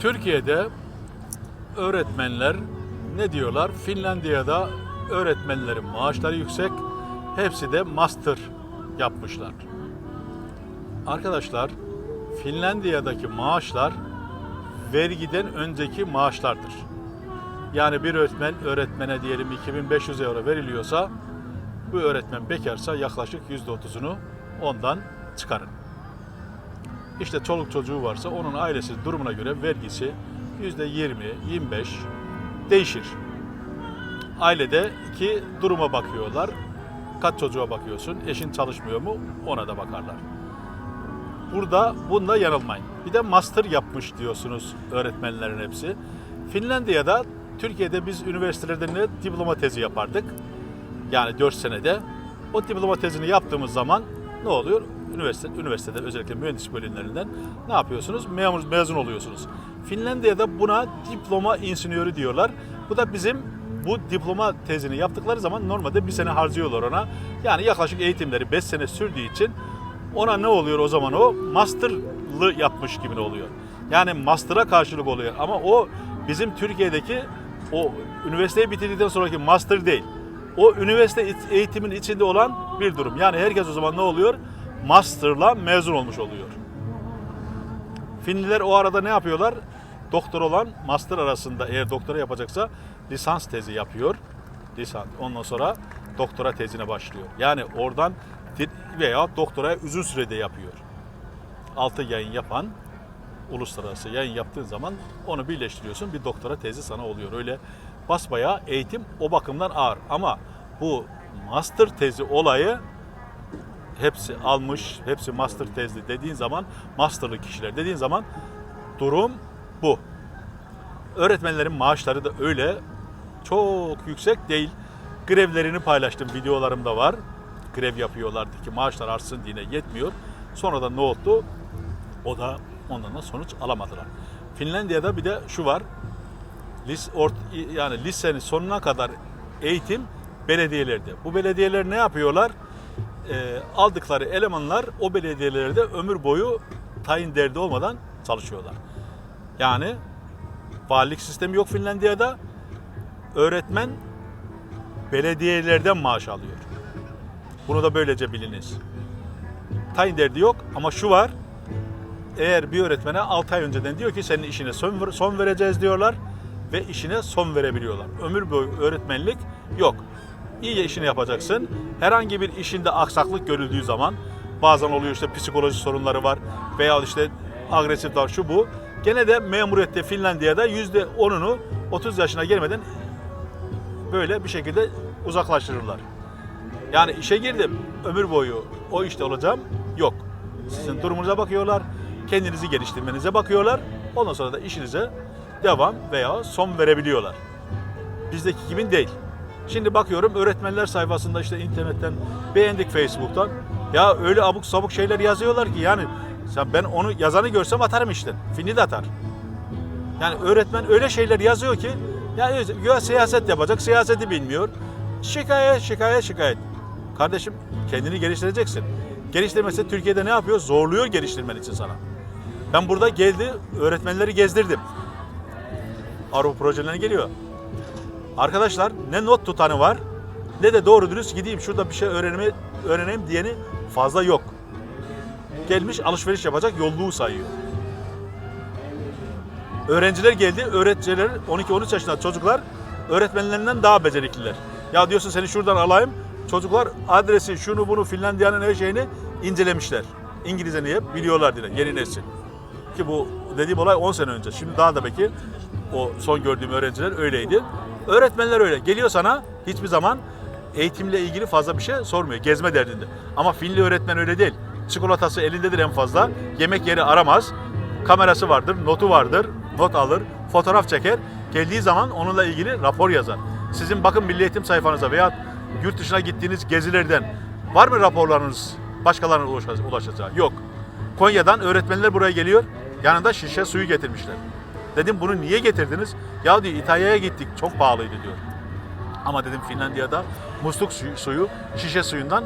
Türkiye'de öğretmenler ne diyorlar? Finlandiya'da öğretmenlerin maaşları yüksek. Hepsi de master yapmışlar. Arkadaşlar Finlandiya'daki maaşlar vergiden önceki maaşlardır. Yani bir öğretmen öğretmene diyelim 2500 euro veriliyorsa bu öğretmen bekarsa yaklaşık %30'unu ondan çıkarın. İşte çoluk çocuğu varsa onun ailesi durumuna göre vergisi %20, 25 değişir. Ailede iki duruma bakıyorlar. Kaç çocuğa bakıyorsun, eşin çalışmıyor mu ona da bakarlar. Burada bunda yanılmayın. Bir de master yapmış diyorsunuz öğretmenlerin hepsi. Finlandiya'da Türkiye'de biz üniversitelerde ne diploma tezi yapardık. Yani 4 senede. O diploma tezini yaptığımız zaman ne oluyor? Üniversite, üniversitede özellikle mühendis bölümlerinden ne yapıyorsunuz? Memur, mezun oluyorsunuz. Finlandiya'da buna diploma insiniyörü diyorlar. Bu da bizim bu diploma tezini yaptıkları zaman normalde bir sene harcıyorlar ona. Yani yaklaşık eğitimleri 5 sene sürdüğü için ona ne oluyor o zaman o? Master'lı yapmış gibi oluyor? Yani master'a karşılık oluyor. Ama o bizim Türkiye'deki o üniversiteyi bitirdikten sonraki master değil. O üniversite eğitimin içinde olan bir durum. Yani herkes o zaman ne oluyor? Master'la mezun olmuş oluyor. Finliler o arada ne yapıyorlar? Doktor olan master arasında eğer doktora yapacaksa lisans tezi yapıyor. Lisans. Ondan sonra doktora tezine başlıyor. Yani oradan veya doktoraya uzun sürede yapıyor. Altı yayın yapan uluslararası yayın yaptığın zaman onu birleştiriyorsun. Bir doktora tezi sana oluyor. Öyle basbayağı eğitim o bakımdan ağır. Ama bu master tezi olayı hepsi almış, hepsi master tezli dediğin zaman, masterlı kişiler dediğin zaman durum bu. Öğretmenlerin maaşları da öyle çok yüksek değil. Grevlerini paylaştım, videolarımda var. Grev yapıyorlardı ki maaşlar artsın diye yetmiyor. Sonra da ne oldu? O da ondan da sonuç alamadılar. Finlandiya'da bir de şu var. Lis, ort, yani lisenin sonuna kadar eğitim belediyelerde. Bu belediyeler ne yapıyorlar? E, aldıkları elemanlar o belediyelerde ömür boyu tayin derdi olmadan çalışıyorlar. Yani valilik sistemi yok Finlandiya'da. Öğretmen belediyelerden maaş alıyor. Bunu da böylece biliniz. Tayin derdi yok ama şu var. Eğer bir öğretmene 6 ay önceden diyor ki senin işine son, son vereceğiz diyorlar ve işine son verebiliyorlar. Ömür boyu öğretmenlik yok iyice işini yapacaksın. Herhangi bir işinde aksaklık görüldüğü zaman bazen oluyor işte psikoloji sorunları var veya işte agresif davranış şu bu. Gene de memuriyette Finlandiya'da yüzde onunu 30 yaşına gelmeden böyle bir şekilde uzaklaştırırlar. Yani işe girdim ömür boyu o işte olacağım yok. Sizin durumunuza bakıyorlar, kendinizi geliştirmenize bakıyorlar. Ondan sonra da işinize devam veya son verebiliyorlar. Bizdeki gibi değil. Şimdi bakıyorum öğretmenler sayfasında işte internetten beğendik Facebook'tan. Ya öyle abuk sabuk şeyler yazıyorlar ki yani ben onu yazanı görsem atarım işte. Fini de atar. Yani öğretmen öyle şeyler yazıyor ki yani ya siyaset yapacak, siyaseti bilmiyor. Şikayet, şikayet, şikayet. Kardeşim kendini geliştireceksin. Geliştirmesi Türkiye'de ne yapıyor? Zorluyor geliştirmen için sana. Ben burada geldi öğretmenleri gezdirdim. Avrupa projelerine geliyor. Arkadaşlar ne not tutanı var ne de doğru dürüst gideyim şurada bir şey öğrenme, öğreneyim diyeni fazla yok. Gelmiş alışveriş yapacak yolluğu sayıyor. Öğrenciler geldi, öğreticiler 12-13 yaşında çocuklar öğretmenlerinden daha becerikliler. Ya diyorsun seni şuradan alayım. Çocuklar adresi, şunu bunu Finlandiya'nın her şeyini incelemişler. İngilizce niye? Biliyorlar diye. Yeni nesil. Ki bu dediğim olay 10 sene önce. Şimdi daha da belki o son gördüğüm öğrenciler öyleydi. Öğretmenler öyle. Geliyor sana hiçbir zaman eğitimle ilgili fazla bir şey sormuyor. Gezme derdinde. Ama Finli öğretmen öyle değil. Çikolatası elindedir en fazla. Yemek yeri aramaz. Kamerası vardır, notu vardır. Not alır, fotoğraf çeker. Geldiği zaman onunla ilgili rapor yazar. Sizin bakın Milli Eğitim sayfanıza veya yurt dışına gittiğiniz gezilerden var mı raporlarınız başkalarına ulaşacağı? Yok. Konya'dan öğretmenler buraya geliyor. Yanında şişe suyu getirmişler. Dedim bunu niye getirdiniz? Ya diyor İtalya'ya gittik çok pahalıydı diyor. Ama dedim Finlandiya'da musluk suyu, suyu şişe suyundan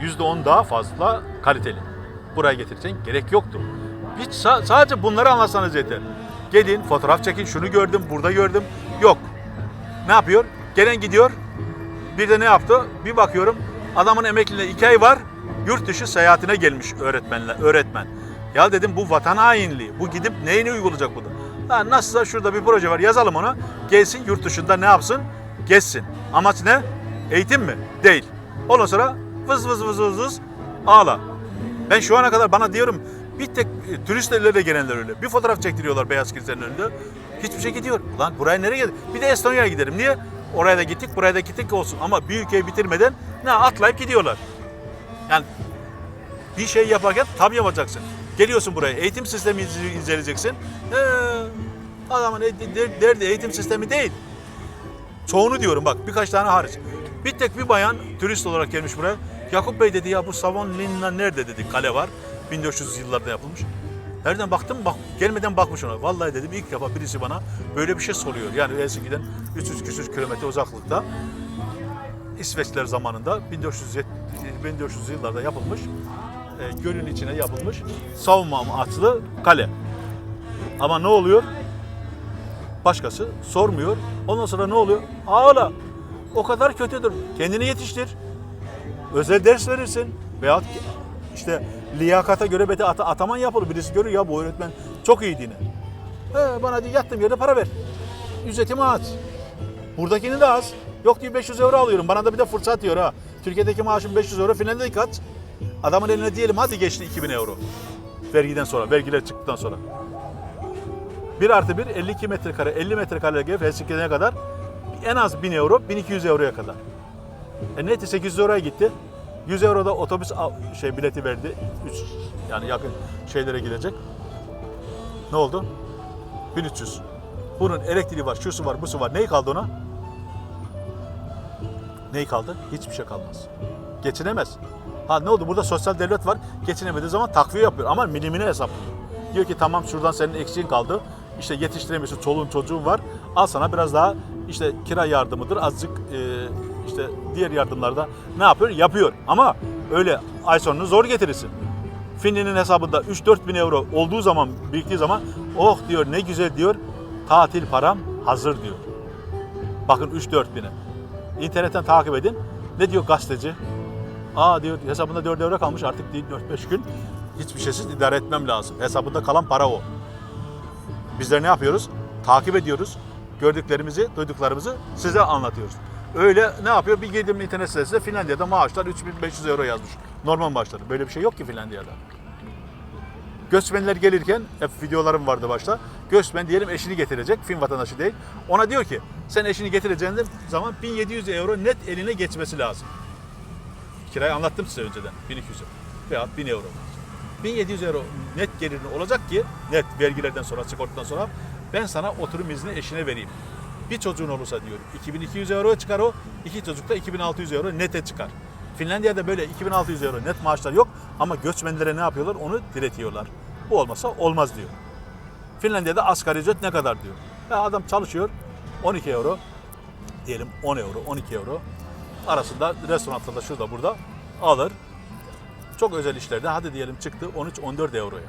%10 daha fazla kaliteli. Buraya getireceksin gerek yoktu. Hiç sa- sadece bunları anlatsanız yeter. Gelin fotoğraf çekin şunu gördüm burada gördüm. Yok. Ne yapıyor? Gelen gidiyor. Bir de ne yaptı? Bir bakıyorum adamın emekliliğine iki ay var. Yurt dışı seyahatine gelmiş öğretmenle, öğretmen. Ya dedim bu vatan hainliği. Bu gidip neyini uygulayacak bunu? Ha, nasılsa şurada bir proje var yazalım ona. Gelsin yurt dışında ne yapsın? Gezsin. Amaç ne? Eğitim mi? Değil. Ondan sonra vız vız vız vız vız ağla. Ben şu ana kadar bana diyorum bir tek e, turistlerle gelenler öyle. Bir fotoğraf çektiriyorlar beyaz kilisenin önünde. Hiçbir şey gidiyor. Lan buraya nereye gidelim? Bir de Estonya'ya gidelim. Niye? Oraya da gittik, buraya da gittik olsun. Ama bir ülkeyi bitirmeden ne atlayıp gidiyorlar. Yani bir şey yaparken tam yapacaksın. Geliyorsun buraya eğitim sistemi inceleyeceksin. Ee, adamın e- der- derdi eğitim sistemi değil. Çoğunu diyorum bak birkaç tane hariç. Bir tek bir bayan turist olarak gelmiş buraya. Yakup Bey dedi ya bu Savonlinna nerede dedi kale var. 1400 yıllarda yapılmış. Nereden baktım? Bak, gelmeden bakmış ona. Vallahi dedim ilk defa birisi bana böyle bir şey soruyor. Yani Helsinki'den 300 küsür kilometre uzaklıkta. İsveçler zamanında 1400, 1400 yıllarda yapılmış. E, gölün içine yapılmış savunma amaçlı kale. Ama ne oluyor? Başkası sormuyor. Ondan sonra ne oluyor? Ağla. O kadar kötüdür. Kendini yetiştir. Özel ders verirsin. Veyahut işte liyakata göre beti ata- ataman yapılır. Birisi görür ya bu öğretmen çok iyi dine. He, bana diyor yattığım yerde para ver. Ücretimi az. Buradakini de az. Yok diyor 500 euro alıyorum. Bana da bir de fırsat diyor ha. Türkiye'deki maaşım 500 euro. Finlandiya'daki kaç? Adamın eline diyelim hadi geçti 2000 euro. Vergiden sonra, vergiler çıktıktan sonra. 1 artı 1 52 metrekare, 50 metrekare gelir Helsinki'ye kadar en az 1000 euro, 1200 euroya kadar. E neyse 800 euroya gitti. 100 euro da otobüs şey bileti verdi. 3 yani yakın şeylere gidecek. Ne oldu? 1300. Bunun elektriği var, şusu var, busu var. Neyi kaldı ona? Neyi kaldı? Hiçbir şey kalmaz. Geçinemez. Ha ne oldu? Burada sosyal devlet var. Geçinemediği zaman takviye yapıyor ama milimine hesaplıyor. Diyor ki tamam şuradan senin eksiğin kaldı. İşte yetiştiremiyorsun, çoluğun çocuğun var. Al sana biraz daha işte kira yardımıdır. Azıcık e, işte diğer yardımlarda ne yapıyor? Yapıyor. Ama öyle ay sonunu zor getirirsin. Finli'nin hesabında 3-4 bin euro olduğu zaman, biriktiği zaman oh diyor ne güzel diyor. Tatil param hazır diyor. Bakın 3-4 bine. İnternetten takip edin. Ne diyor gazeteci? Aa diyor hesabında 4 euro kalmış artık değil 4-5 gün. Hiçbir şeysiz idare etmem lazım. Hesabında kalan para o. Bizler ne yapıyoruz? Takip ediyoruz. Gördüklerimizi, duyduklarımızı size anlatıyoruz. Öyle ne yapıyor? Bir girdim internet sitesine Finlandiya'da maaşlar 3500 euro yazmış. Normal maaşları. Böyle bir şey yok ki Finlandiya'da. Göçmenler gelirken, hep videolarım vardı başta. Göçmen diyelim eşini getirecek, Fin vatandaşı değil. Ona diyor ki, sen eşini getireceğin zaman 1700 euro net eline geçmesi lazım. Kirayı anlattım size önceden, 1200 euro veya 1000 euro. 1700 euro net gelirin olacak ki, net vergilerden sonra, sigortadan sonra ben sana oturum izni eşine vereyim. Bir çocuğun olursa diyor, 2200 euro çıkar o, iki çocuk da 2600 euro nete çıkar. Finlandiya'da böyle 2600 euro net maaşlar yok ama göçmenlere ne yapıyorlar onu diretiyorlar. Bu olmasa olmaz diyor. Finlandiya'da asgari ücret ne kadar diyor. Ya adam çalışıyor 12 euro diyelim 10 euro 12 euro arasında restoranlarda şurada burada alır. Çok özel işlerde hadi diyelim çıktı 13-14 euroya.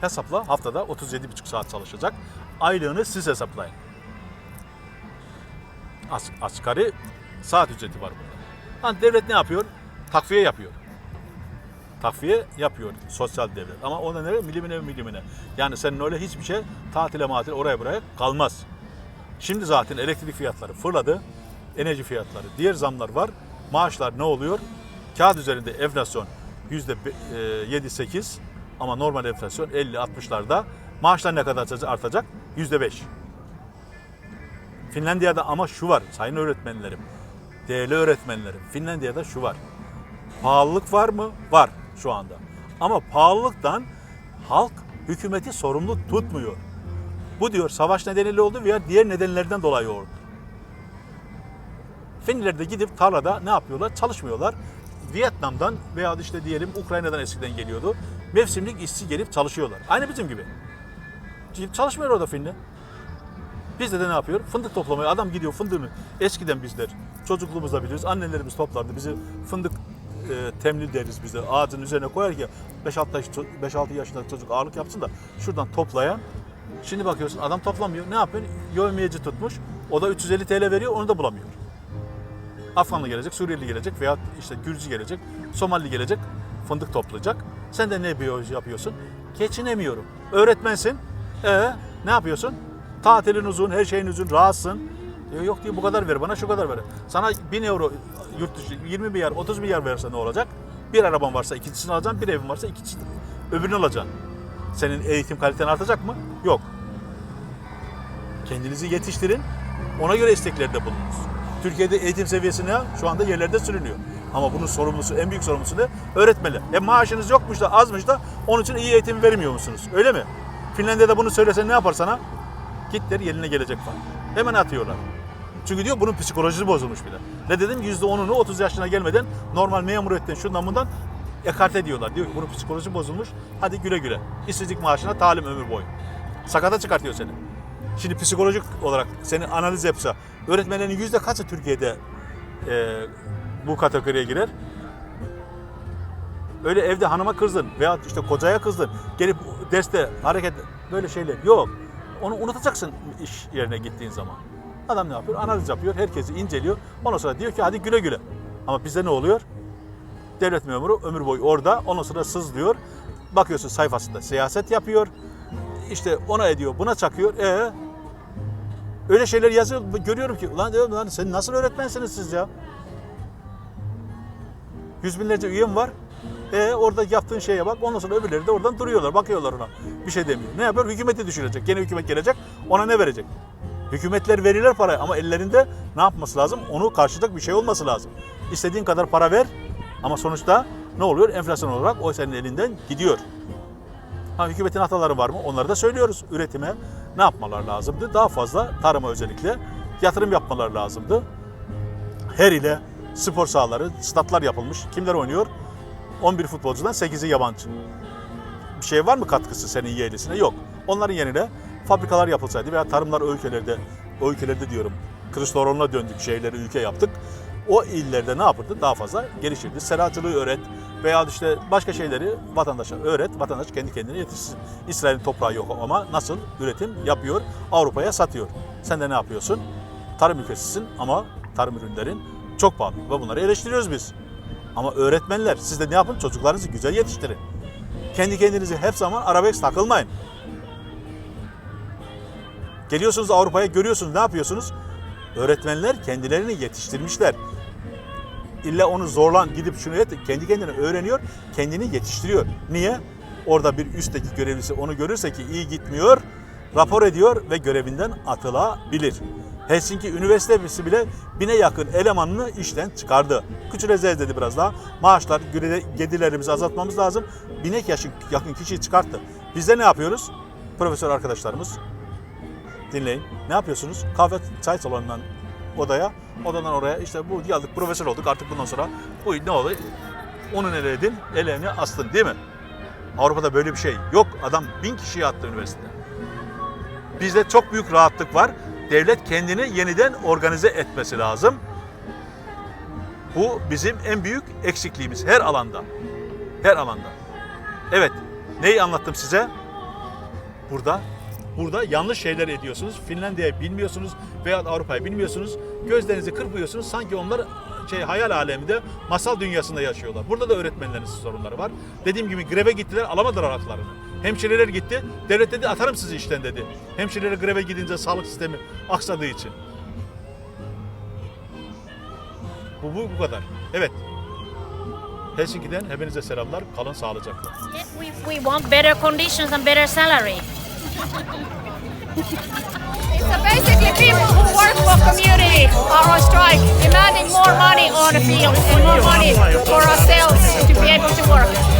Hesapla haftada 37,5 saat çalışacak. Aylığını siz hesaplayın. As, asgari saat ücreti var burada. Hani devlet ne yapıyor? Takviye yapıyor. Takviye yapıyor sosyal devlet. Ama o da ne? Milimine milimine. Yani senin öyle hiçbir şey tatile matil oraya buraya kalmaz. Şimdi zaten elektrik fiyatları fırladı. Enerji fiyatları, diğer zamlar var. Maaşlar ne oluyor? Kağıt üzerinde enflasyon %7-8 ama normal enflasyon 50-60'larda. Maaşlar ne kadar artacak? %5. Finlandiya'da ama şu var sayın öğretmenlerim, değerli öğretmenlerim. Finlandiya'da şu var. Pahalılık var mı? Var şu anda. Ama pahalılıktan halk hükümeti sorumlu tutmuyor. Bu diyor savaş nedeniyle oldu veya diğer nedenlerden dolayı oldu. Finliler de gidip tarlada ne yapıyorlar? Çalışmıyorlar. Vietnam'dan veya işte diyelim Ukrayna'dan eskiden geliyordu. Mevsimlik işçi gelip çalışıyorlar. Aynı bizim gibi. Gidip çalışmıyor orada Finli. Bizde de ne yapıyor? Fındık toplamaya adam gidiyor fındığını. Eskiden bizler çocukluğumuzda biliyoruz. Annelerimiz toplardı. Bizi fındık e, temli deriz biz. Ağacın üzerine koyar ki 5-6 yaş, 5-6 yaşındaki çocuk ağırlık yapsın da şuradan toplayan. Şimdi bakıyorsun adam toplamıyor. Ne yapıyor? Yövmiyeci tutmuş. O da 350 TL veriyor onu da bulamıyor. Afganlı gelecek, Suriyeli gelecek veya işte Gürcü gelecek, Somali gelecek, fındık toplayacak. Sen de ne biyoloji yapıyorsun? Geçinemiyorum. Öğretmensin. Ee, ne yapıyorsun? Tatilin uzun, her şeyin uzun, rahatsın. Diyor, yok diyor bu kadar ver bana şu kadar ver. Sana 1000 euro yurt dışı 20 milyar 30 milyar verse ne olacak? Bir araban varsa ikincisini alacaksın, bir evin varsa ikincisini öbürünü alacaksın. Senin eğitim kaliten artacak mı? Yok. Kendinizi yetiştirin. Ona göre isteklerde bulununuz. Türkiye'de eğitim seviyesine şu anda yerlerde sürünüyor. Ama bunun sorumlusu, en büyük sorumlusu ne? Öğretmenler. E maaşınız yokmuş da azmış da onun için iyi eğitim vermiyor musunuz? Öyle mi? Finlandiya'da bunu söylesen ne yapar sana? Git der yerine gelecek falan. Hemen atıyorlar. Çünkü diyor bunun psikolojisi bozulmuş bile. Ne dedim %10'unu 30 yaşına gelmeden normal memuriyetten şundan bundan ekarte ediyorlar. Diyor ki bunun psikolojisi bozulmuş. Hadi güle güle. İşsizlik maaşına talim ömür boyu. Sakata çıkartıyor seni. Şimdi psikolojik olarak seni analiz yapsa öğretmenlerin yüzde kaçı Türkiye'de e, bu kategoriye girer? Öyle evde hanıma kızdın veya işte kocaya kızdın. Gelip derste hareket böyle şeyler yok. Onu unutacaksın iş yerine gittiğin zaman. Adam ne yapıyor? Analiz yapıyor. Herkesi inceliyor. Ondan sonra diyor ki hadi güle güle. Ama bizde ne oluyor? Devlet memuru ömür boyu orada. Ondan sonra sızlıyor. Bakıyorsun sayfasında siyaset yapıyor. İşte ona ediyor, buna çakıyor. E öyle şeyler yazıyor. Görüyorum ki ulan diyorum lan sen nasıl öğretmensiniz siz ya? Yüz binlerce üyem var. E orada yaptığın şeye bak. Ondan sonra öbürleri de oradan duruyorlar. Bakıyorlar ona. Bir şey demiyor. Ne yapıyor? Hükümeti düşürecek. Gene hükümet gelecek. Ona ne verecek? Hükümetler verirler parayı ama ellerinde ne yapması lazım? Onu karşılayacak bir şey olması lazım. İstediğin kadar para ver ama sonuçta ne oluyor? Enflasyon olarak o senin elinden gidiyor. Ha, hükümetin hataları var mı? Onları da söylüyoruz. Üretime ne yapmalar lazımdı? Daha fazla tarıma özellikle yatırım yapmalar lazımdı. Her ile spor sahaları, statlar yapılmış. Kimler oynuyor? 11 futbolcudan 8'i yabancı. Bir şey var mı katkısı senin yeğlisine? Yok. Onların yerine fabrikalar yapılsaydı veya tarımlar o ülkelerde, o ülkelerde diyorum, Kılıçdaroğlu'na döndük, şeyleri ülke yaptık. O illerde ne yapırdı? Daha fazla gelişirdi. Seracılığı öğret veya işte başka şeyleri vatandaşa öğret. Vatandaş kendi kendine yetişsin. İsrail'in toprağı yok ama nasıl üretim yapıyor? Avrupa'ya satıyor. Sen de ne yapıyorsun? Tarım ülkesisin ama tarım ürünlerin çok pahalı ve bunları eleştiriyoruz biz. Ama öğretmenler siz de ne yapın? Çocuklarınızı güzel yetiştirin. Kendi kendinizi hep zaman arabesk takılmayın. Geliyorsunuz Avrupa'ya görüyorsunuz ne yapıyorsunuz? Öğretmenler kendilerini yetiştirmişler. İlla onu zorlan gidip şunu et, kendi kendine öğreniyor, kendini yetiştiriyor. Niye? Orada bir üstteki görevlisi onu görürse ki iyi gitmiyor, rapor ediyor ve görevinden atılabilir. Helsinki Üniversitesi bile bine yakın elemanını işten çıkardı. Küçüleceğiz dedi biraz daha. Maaşlar, gedilerimizi azaltmamız lazım. Yaşın yakın kişiyi çıkarttı. Biz de ne yapıyoruz? Profesör arkadaşlarımız dinleyin. Ne yapıyorsunuz? Kahve çay salonundan odaya, odadan oraya işte bu geldik profesör olduk artık bundan sonra bu ne oldu? Onun eledin, eleğini astın değil mi? Avrupa'da böyle bir şey yok. Adam bin kişiyi attı üniversitede. Bizde çok büyük rahatlık var. Devlet kendini yeniden organize etmesi lazım. Bu bizim en büyük eksikliğimiz her alanda. Her alanda. Evet, neyi anlattım size? Burada burada yanlış şeyler ediyorsunuz. Finlandiya'yı bilmiyorsunuz veya Avrupa'yı bilmiyorsunuz. Gözlerinizi kırpıyorsunuz. Sanki onlar şey hayal aleminde, masal dünyasında yaşıyorlar. Burada da öğretmenlerin sorunları var. Dediğim gibi greve gittiler, alamadılar haklarını. Hemşireler gitti. Devlet dedi atarım sizi işten dedi. Hemşireler greve gidince sağlık sistemi aksadığı için. Bu, bu, bu kadar. Evet. Helsinki'den hepinize selamlar. Kalın sağlıcakla. We, we want better conditions and better salary. So basically, people who work for community are on strike, demanding more money on the field and more money for ourselves to be able to work.